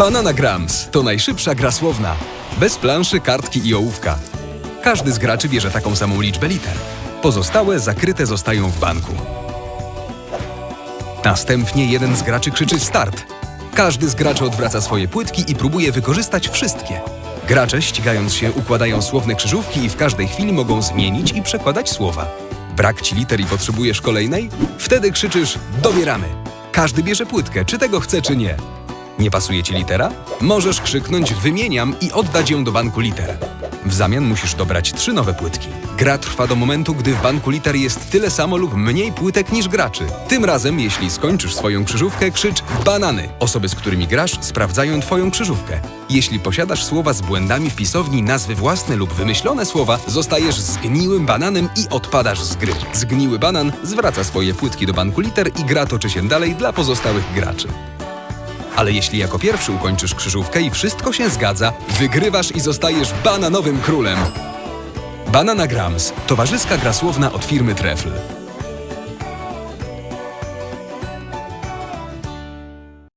Bananagrams to najszybsza gra słowna. Bez planszy, kartki i ołówka. Każdy z graczy bierze taką samą liczbę liter. Pozostałe zakryte zostają w banku. Następnie jeden z graczy krzyczy start. Każdy z graczy odwraca swoje płytki i próbuje wykorzystać wszystkie. Gracze, ścigając się, układają słowne krzyżówki i w każdej chwili mogą zmienić i przekładać słowa. Brak ci liter i potrzebujesz kolejnej? Wtedy krzyczysz dobieramy. Każdy bierze płytkę, czy tego chce, czy nie. Nie pasuje ci litera? Możesz krzyknąć wymieniam i oddać ją do banku liter. W zamian musisz dobrać trzy nowe płytki. Gra trwa do momentu, gdy w banku liter jest tyle samo lub mniej płytek niż graczy. Tym razem, jeśli skończysz swoją krzyżówkę, krzycz banany. Osoby, z którymi grasz, sprawdzają twoją krzyżówkę. Jeśli posiadasz słowa z błędami w pisowni, nazwy własne lub wymyślone słowa, zostajesz zgniłym bananem i odpadasz z gry. Zgniły banan zwraca swoje płytki do banku liter i gra toczy się dalej dla pozostałych graczy. Ale jeśli jako pierwszy ukończysz krzyżówkę i wszystko się zgadza, wygrywasz i zostajesz bananowym królem. Bananagrams, towarzyska gra słowna od firmy Trefl.